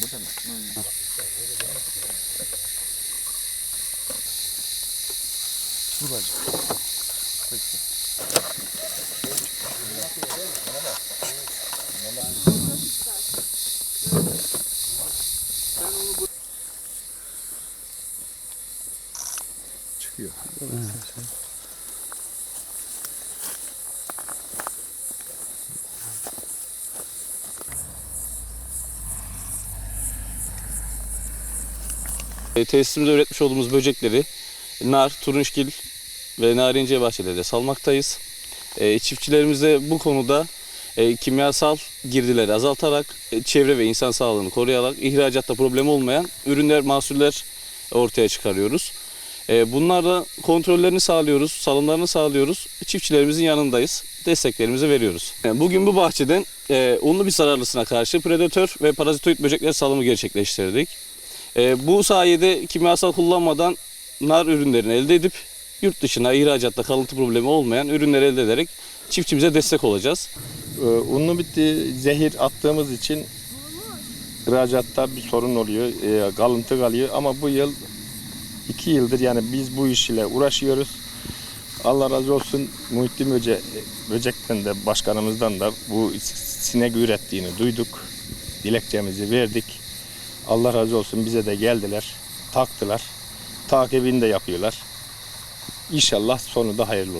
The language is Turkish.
Burada mı? Bu var. Peki. Çıkıyor. E, Tesisimizde üretmiş olduğumuz böcekleri nar, turunçgil ve narenciye bahçelerinde salmaktayız. E, çiftçilerimiz de bu konuda e, kimyasal girdileri azaltarak e, çevre ve insan sağlığını koruyarak ihracatta problem olmayan ürünler, mahsuller ortaya çıkarıyoruz. E, bunlarla kontrollerini sağlıyoruz, salımlarını sağlıyoruz. Çiftçilerimizin yanındayız. Desteklerimizi veriyoruz. Bugün bu bahçeden e, unlu bir zararlısına karşı predatör ve parazitoid böcekler salımı gerçekleştirdik. E, bu sayede kimyasal kullanmadan nar ürünlerini elde edip yurt dışına ihracatta kalıntı problemi olmayan ürünleri elde ederek çiftçimize destek olacağız. Ee, Unlu bitti zehir attığımız için ihracatta bir sorun oluyor. Ee, kalıntı kalıyor ama bu yıl iki yıldır yani biz bu iş ile uğraşıyoruz. Allah razı olsun Muhittin Böce, Böcek'ten de başkanımızdan da bu sinek ürettiğini duyduk. Dilekçemizi verdik. Allah razı olsun bize de geldiler, taktılar. Takibini de yapıyorlar. İnşallah sonu da hayırlı olur.